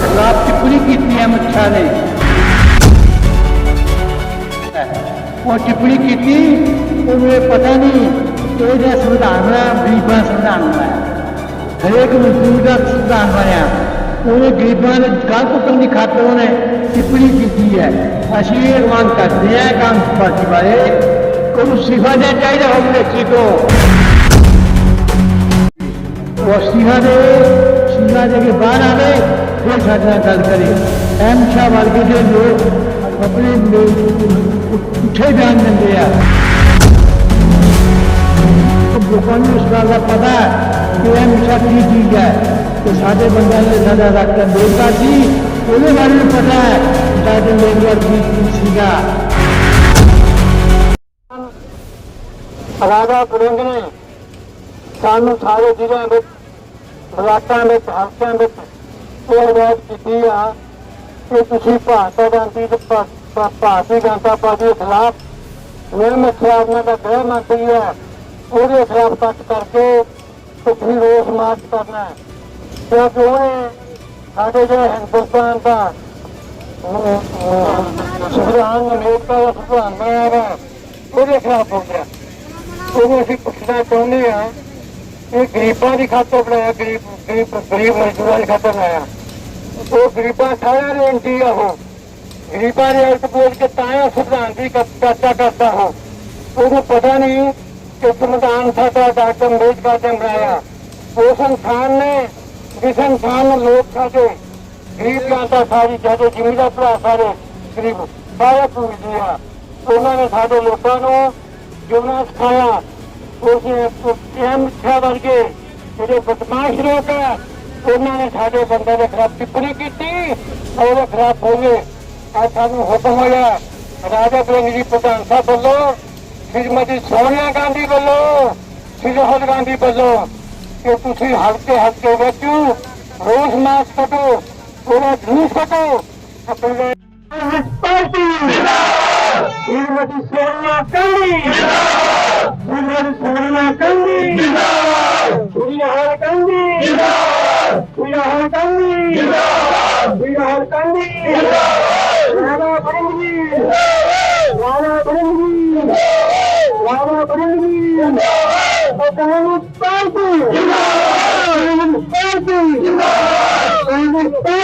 ਖਿਲਾਫ ਟਿੱਪਣੀ ਕੀਤੀ ਹੈ ਮੁੱਛਾ ਨੇ। ਉਹ ਟਿੱਪਣੀ ਕੀਤੀ ਉਹਨੂੰ ਪਤਾ ਨਹੀਂ ਕਿ ਸੰਵਿਧਾਨ ਹੈ ਗਰੀਬਾਂ ਸੰਵਿਧਾਨ ਹੈ ਹਰੇਕ ਮਜ਼ਦੂਰ ਦਾ ਸੰਵਿਧਾਨ ਬਣਿਆ ਉਹਨੇ ਗਰੀਬਾਂ ਦੇ ਗਲ ਪੁੱਟਣ ਦੀ ਖਾਤਰ ਉਹਨੇ ਟਿੱਪਣੀ ਕੀਤੀ ਹੈ। ਅਸੀਂ ਇਹ ਮੰਗ ਕਰਦੇ ਹਾਂ ਕਾਂਗਰਸ ਪਾਰਟੀ ਬਾਰੇ ਕਿ ਉਹਨੂੰ ਸਿਫਾ ਦੇਣਾ ਚਾਹੀਦਾ ਹੋਮ ਮਿਨਿਸਟਰੀ ਤੋਂ। ਬਾਹਰ ਆਵੇ ਫਿਰ ਸਾਡੇ ਨਾਲ ਗੱਲ ਕਰੇ ਐਮ ਸ਼ਾਹ ਵਰਗੇ ਦੇ ਲੋਕ ਆਪਣੇ ਲੋਕ ਉੱਠੇ ਬਿਆਨ ਦਿੰਦੇ ਆ ਲੋਕਾਂ ਨੂੰ ਇਸ ਗੱਲ ਦਾ ਪਤਾ ਹੈ ਕਿ ਇਹ ਮਿੱਠਾ ਕੀ ਚੀਜ਼ ਹੈ ਕਿ ਸਾਡੇ ਬੰਦਿਆਂ ਨੇ ਸਾਡਾ ਰੱਖ ਦੇਵਤਾ ਸੀ ਉਹਦੇ ਬਾਰੇ ਵੀ ਪਤਾ ਹੈ ਕਿ ਸਾਡੇ ਮੇਰੀ ਕੀ ਕੀ ਸੀਗਾ ਰਾਜਾ ਕੁਰਿੰਦ ਨੇ ਸਾਨੂੰ ਸਾਰੇ ਜ਼ਿਲ੍ਹਿਆਂ ਵਿੱਚ ਹਾਲਾਤਾਂ ਵਿੱਚ ਹਲਕਿਆਂ ਵਿੱਚ ਇਹ ਕੀਤੀ ਆ ਕਿ ਤੁਸੀਂ ਭਾਰਤ ਗਾਂਧੀ ਦੇ ਭਾਰਤੀ ਜਨਤਾ ਪਾਰਟੀ ਦੇ ਖਿਲਾਫ ਨਿਰਮਿਤ ਖਿਲਾਫ ਦਾ ਗ੍ਰਹਿ ਮੰਤਰੀ ਹੈ, ਉਹਦੇ ਖਿਲਾਫ ਕੱਟ ਕਰਕੇ ਤੁਸੀਂ ਰੋਸ ਮਾਰਚ ਕਰਨਾ ਹੈ। ਕਿਉਂਕਿ ਉਹਨੇ ਸਾਡੇ ਜਿਹੜੇ ਹਿੰਦੁਸਤਾਨ ਦਾ ਸੰਵਿਧਾਨ ਅਮਰੀਕਾ ਦਾ ਸੰਵਿਧਾਨ ਬਣਾਇਆ ਉਹਦੇ ਖਿਲਾਫ ਹੋ ਗਿਆ। ਉਹਨੂੰ ਅਸੀਂ ਪੁੱਛਣਾ ਚਾਹੁੰਦੇ ਹਾਂ ਇਹ ਗਰੀਬਾਂ ਦੀ ਖਾਤਰ ਬਣਾਇਆ, ਗਰੀਬ ਗਰੀਬ ਗਰੀਬ ਮਜ਼ਦੂਰਾਂ ਦੀ ਖਾਤਰ ਬਣਾਇਆ। ਉਹ ਗਰੀਬਾਂ ਸਾਰਿਆਂ ਦੇ ਐਂਟੀ ਆ ਗਰੀਬਾਂ ਦੇ ਅਰਥ ਬੋਲ ਕੇ ਤਾਂ ਸੰਵਿਧਾਨ ਦੀ ਚਰਚਾ ਕਰਦਾ ਹੋ ਉਹਨੂੰ ਪਤਾ ਨਹੀਂ ਕਿ ਸੰਵਿਧਾਨ ਸਾਡਾ ਡਾਕਟਰ ਅੰਬੇਦਕਰ ਨੇ ਬਣਾਇਆ। ਉਸ ਇਨਸਾਨ ਨੇ, ਜਿਸ ਇਨਸਾਨ ਨੂੰ ਲੋਕ ਸਾਡੇ, ਗਰੀਬ ਜਨਤਾ ਸਾਰੀ ਜਿਹੜੇ ਜ਼ਿਮੀਦਾਰ ਭਰਾ ਸਾਰੇ, ਗਰੀਬ ਸਾਰੇ ਪੂਜਦੇ ਆ। ਉਹਨਾਂ ਨੇ ਸਾਡੇ ਲੋਕਾਂ ਨੂੰ ਜਿਉਣਾ ਸਿਖਾਇਆ ਉਸ ਐਮ ਛਾ ਵਰਗੇ ਜਿਹੜੇ ਬਦਮਾਸ਼ ਲੋਕ ਆ ਉਹਨਾਂ ਨੇ ਸਾਡੇ ਬੰਦੇ ਦੇ ਖਿਲਾਫ ਟਿੱਪਣੀ ਕੀਤੀ ਉਹਦੇ ਖਿਲਾਫ ਹੋਵੇ ਅੱਜ ਸਾਨੂੰ ਹੁਕਮ ਹੋਇਆ ਰਾਜਾ ਬ੍ਰਿੰਗ ਜੀ ਪ੍ਰਧਾਨ ਸਾਹਿਬ ਵੱਲੋਂ ਸ਼੍ਰੀਮਤੀ ਸੋਨੀਆ ਗਾਂਧੀ ਵੱਲੋਂ ਸ਼੍ਰੀ ਰਾਹੁਲ ਗਾਂਧੀ ਵੱਲੋਂ ਕਿ ਤੁਸੀਂ ਹਲਕੇ ਹਲਕੇ ਵਿੱਚ ਰੋਸ ਮਾਰਚ ਕੱਢੋ ਉਹਦਾ ਜੂਸ ਕੱਢੋ ਆਪਣੇ ਪਾਰਟੀ ਗਾਂਧੀ ਸ਼੍ਰੀਮਤੀ ਸੋਨੀਆ ਗਾਂਧੀ! ਸ਼੍ਰੀ সোনাকান্দি সোনাকান্দি সোনাকান্দি সোনাকান্দি রাধা পরমজি রাধা পরমজি রাধা পরমজি জিন্দাবাদ জিন্দাবাদ জিন্দাবাদ জিন্দাবাদ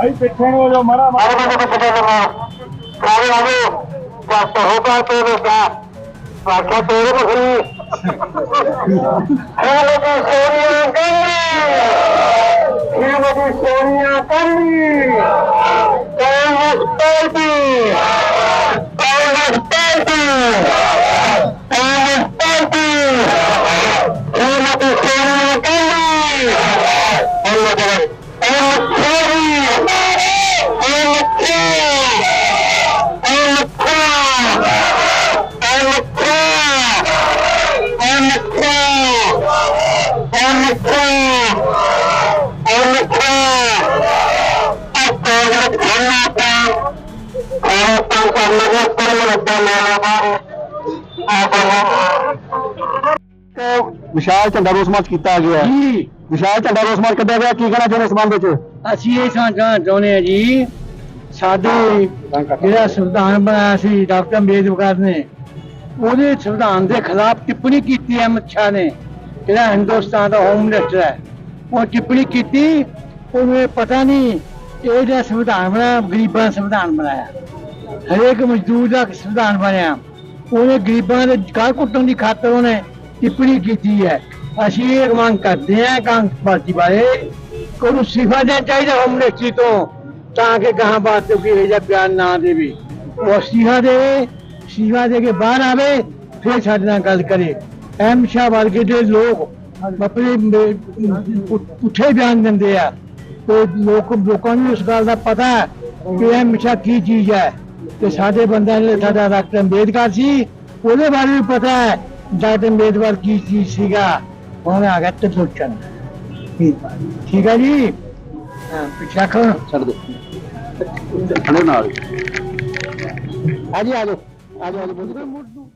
¡Ay, pechero, yo, mara, mara! ¡Ay, But the whole part of that, I be it Gandhi. here. Hillary Sonia Gandhi! Sonia Gandhi! विशाल झंडा रोस मार्च किया गया? विशाल झंडा रोस मार्च क्या गया? की कहना चाहते संबंध अच्छा चाहते हैं जी। संविधान बनाया डॉक्टर अंबेडकर ने संविधान के खिलाफ टिप्पणी की अमित शाह ने। ਜਿਹੜਾ ਹਿੰਦੁਸਤਾਨ ਦਾ ਹੋਮ ਮਿਨਿਸਟਰ ਹੈ, ਉਹ ਟਿੱਪਣੀ ਕੀਤੀ, ਉਹਨੂੰ ਪਤਾ ਨਹੀਂ ਇਹ ਜਿਹੜਾ ਸੰਵਿਧਾਨ ਬਣਾਇਆ ਗਰੀਬਾਂ ਦਾ ਸੰਵਿਧਾਨ ਬਣਾਇਆ। ਹਰੇਕ ਮਜ਼ਦੂਰ ਦਾ ਸੰਵਿਧਾਨ ਬਣਿਆ। ਉਹਨੇ ਗਰੀਬਾਂ ਦੇ ਘਰ ਕੁੱਟਣ ਦੀ ਖਾਤਰ ਉਹਨੇ ਟਿੱਪਣੀ ਕੀਤੀ ਹੈ। ਅਸੀਂ ਇਹ ਮੰਗ ਕਰਦੇ ਹਾਂ ਕਾਂਗਰਸ ਪਾਰਟੀ ਬਾਰੇ ਕੋਈ ਨੂੰ ਸਿਫਾ ਦੇਣਾ ਚਾਹੀਦਾ ਹੋਮ ਮਿਨਿਸਟਰੀ ਤੋਂ, ਤਾਂ ਕਿ ਗਾਹਾਂ ਬਾਤ ਤੋਂ ਕੀ ਜਿਹਾ ਬਿਆਨ ਨਾ ਦੇਵੇ। ਉਹ ਸਿਫਾ ਦੇਵੇ, ਸਿਫਾ ਦੇ ਕੇ ਬਾਹਰ ਆਵੇ, ਫਿਰ ਸਾਡੇ ਨਾਲ ਗੱਲ ਕਰੇ। ਐਮ ਸ਼ਾਹ ਵਰਗੇ ਦੇ ਲੋਕ ਆਪਣੇ ਮ- ਪੁ- ਪੁੱਠੇ ਬਿਆਨ ਦਿੰਦੇ ਆ ਤੇ ਲੋਕ ਲੋਕਾਂ ਨੂੰ ਇਸ ਗੱਲ ਦਾ ਪਤਾ ਹੈ ਕਿ ਐਮ ਸ਼ਾਹ ਕੀ ਚੀਜ਼ ਹੈ ਤੇ ਸਾਡੇ ਬੰਦਿਆਂ ਨੇ ਸਾਡਾ ਡਾਕਟਰ ਅੰਬੇਦਕਰ ਸੀ ਉਹਦੇ ਬਾਰੇ ਵੀ ਪਤਾ ਹੈ ਡਾਕਟਰ ਅੰਬੇਦਕਰ ਕੀ ਚੀਜ਼ ਸੀਗਾ ਹੁਣ ਆ ਗਿਆ ਤੇ ਸੋਚਣ ਠੀਕ ਹੈ ਜੀ ਹਾਂ ਪਿੱਛਾ ਖੜੋ ਛੱਡ ਦੋ ਖੜੇ ਨਾਲ ਆ ਜੀ ਆ ਜਾਓ ਆ ਜਾਓ ਆ ਜਾਓ